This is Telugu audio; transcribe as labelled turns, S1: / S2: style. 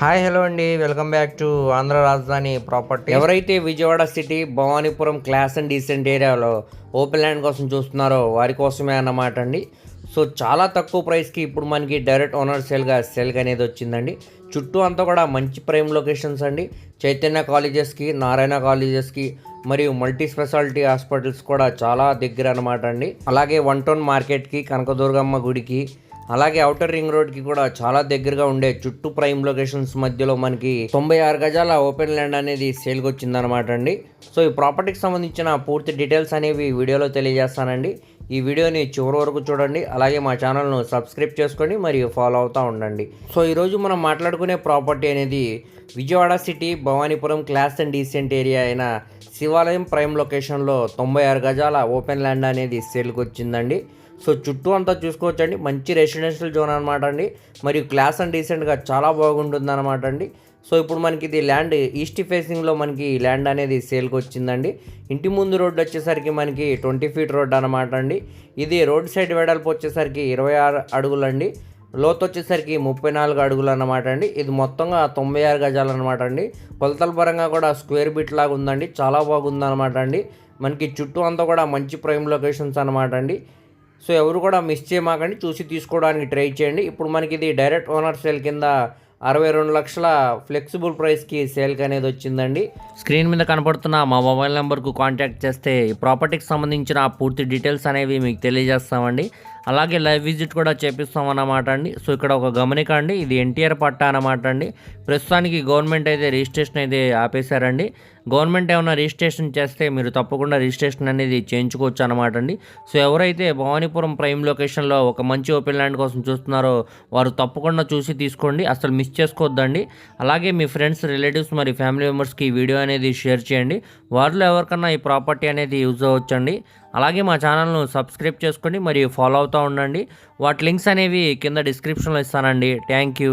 S1: హాయ్ హలో అండి. వెల్కమ్ బ్యాక్ టు ఆంధ్ర రాజధాని ప్రాపర్టీ. ఎవరైతే Vijayawada city Bhavanipuram class and decent ఏరియాలో ఓపెన్ ల్యాండ్ కోసం చూస్తున్నారో వారి కోసమే అన్నమాట అండి. సో చాలా తక్కువ ప్రైస్కి ఇప్పుడు మనకి డైరెక్ట్ ఓనర్ సేల్గా సేల్గా అనేది వచ్చిందండి. చుట్టూ అంతా కూడా మంచి ప్రైమ్ లొకేషన్స్ అండి. చైతన్య కాలేజెస్కి నారాయణ కాలేజెస్కి మరియు మల్టీ స్పెషాలిటీ హాస్పిటల్స్ కూడా చాలా దగ్గర అనమాట అండి. అలాగే వన్ టౌన్ మార్కెట్కి కనకదుర్గమ్మ గుడికి అలాగే అవుటర్ రింగ్ రోడ్కి కూడా చాలా దగ్గరగా ఉండే చుట్టూ ప్రైమ్ లొకేషన్స్ మధ్యలో మనకి తొంభై ఆరు గజాల ఓపెన్ ల్యాండ్ అనేది సేల్కి వచ్చిందనమాట అండి. సో ఈ ప్రాపర్టీకి సంబంధించిన పూర్తి డీటెయిల్స్ అనేవి వీడియోలో తెలియజేస్తానండి. ఈ వీడియోని చివరి వరకు చూడండి. అలాగే మా ఛానల్ను సబ్స్క్రైబ్ చేసుకొని మరియు ఫాలో అవుతూ ఉండండి. సో ఈరోజు మనం మాట్లాడుకునే ప్రాపర్టీ అనేది Vijayawada city Bhavanipuram class and decent area అయిన శివాలయం ప్రైమ్ లొకేషన్లో తొంభై ఆరు గజాల ఓపెన్ ల్యాండ్ అనేది సేల్కి వచ్చిందండి సో చుట్టూ అంతా చూసుకోవచ్చండి. మంచి రెసిడెన్షియల్ జోన్ అనమాట అండి. మరియు క్లాస్ అండ్ డీసెంట్గా చాలా బాగుంటుంది అనమాట అండి. సో ఇప్పుడు మనకి ఇది ల్యాండ్ ఈస్ట్ ఫేసింగ్లో మనకి ల్యాండ్ అనేది సేల్కి వచ్చిందండి. ఇంటి ముందు రోడ్డు వచ్చేసరికి మనకి ట్వంటీ ఫీట్ రోడ్ అనమాట అండి. ఇది రోడ్ సైడ్ వెడల్పు వచ్చేసరికి ఇరవై ఆరు అడుగులండి. లోతు వచ్చేసరికి ముప్పై నాలుగు అడుగులు అన్నమాట అండి. ఇది మొత్తంగా తొంభై ఆరు గజాలు అనమాట అండి. కొలతల పరంగా కూడా స్క్వేర్ బిట్ లాగా ఉందండి. చాలా బాగుంది అనమాట అండి. మనకి చుట్టూ అంతా కూడా మంచి ప్రైమ్ లొకేషన్స్ అనమాట అండి. సో ఎవరు కూడా మిస్ చేయమాకండి చూసి తీసుకోవడానికి ట్రై చేయండి. ఇప్పుడు మనకి ఇది డైరెక్ట్ ఓనర్ సేల్ కింద అరవై రెండు లక్షల ఫ్లెక్సిబుల్ ప్రైస్కి సేల్కి అనేది వచ్చిందండి. స్క్రీన్ మీద కనపడుతున్న మా మొబైల్ నెంబర్కు కాంటాక్ట్ చేస్తే ప్రాపర్టీకి సంబంధించిన పూర్తి డీటెయిల్స్ అనేవి మీకు తెలియజేస్తామండి. అలాగే లైవ్ విజిట్ కూడా చేపిస్తాం అన్నమాట అండి సో ఇక్కడ ఒక గమనిక అండి ఇది ఎన్టీఆర్ పట్టా అన్నమాట అండి ప్రస్తుతానికి గవర్నమెంట్ అయితే రిజిస్ట్రేషన్ అయితే ఆపేశారండి. గవర్నమెంట్ ఏమైనా రిజిస్ట్రేషన్ చేస్తే మీరు తప్పకుండా రిజిస్ట్రేషన్ అనేది చేయించుకోవచ్చు అనమాట అండి సో ఎవరైతే భవానీపురం ప్రైమ్ లొకేషన్లో ఒక మంచి ఓపెన్ ల్యాండ్ కోసం చూస్తున్నారో వారు తప్పకుండా చూసి తీసుకోండి. అసలు మిస్ చేసుకోవద్దండి అలాగే మీ ఫ్రెండ్స్ రిలేటివ్స్ మరి ఫ్యామిలీ మెంబర్స్కి ఈ వీడియో అనేది షేర్ చేయండి. వారిలో ఎవరికన్నా ఈ ప్రాపర్టీ అనేది యూజ్ అవ్వచ్చండి. అలాగే మా ఛానల్ను సబ్స్క్రైబ్ చేసుకోండి మరియు ఫాలో అవుతూ ఉండండి. వాటి లింక్స్ అనేవి కింద డిస్క్రిప్షన్లో ఇస్తానండి. Thank you.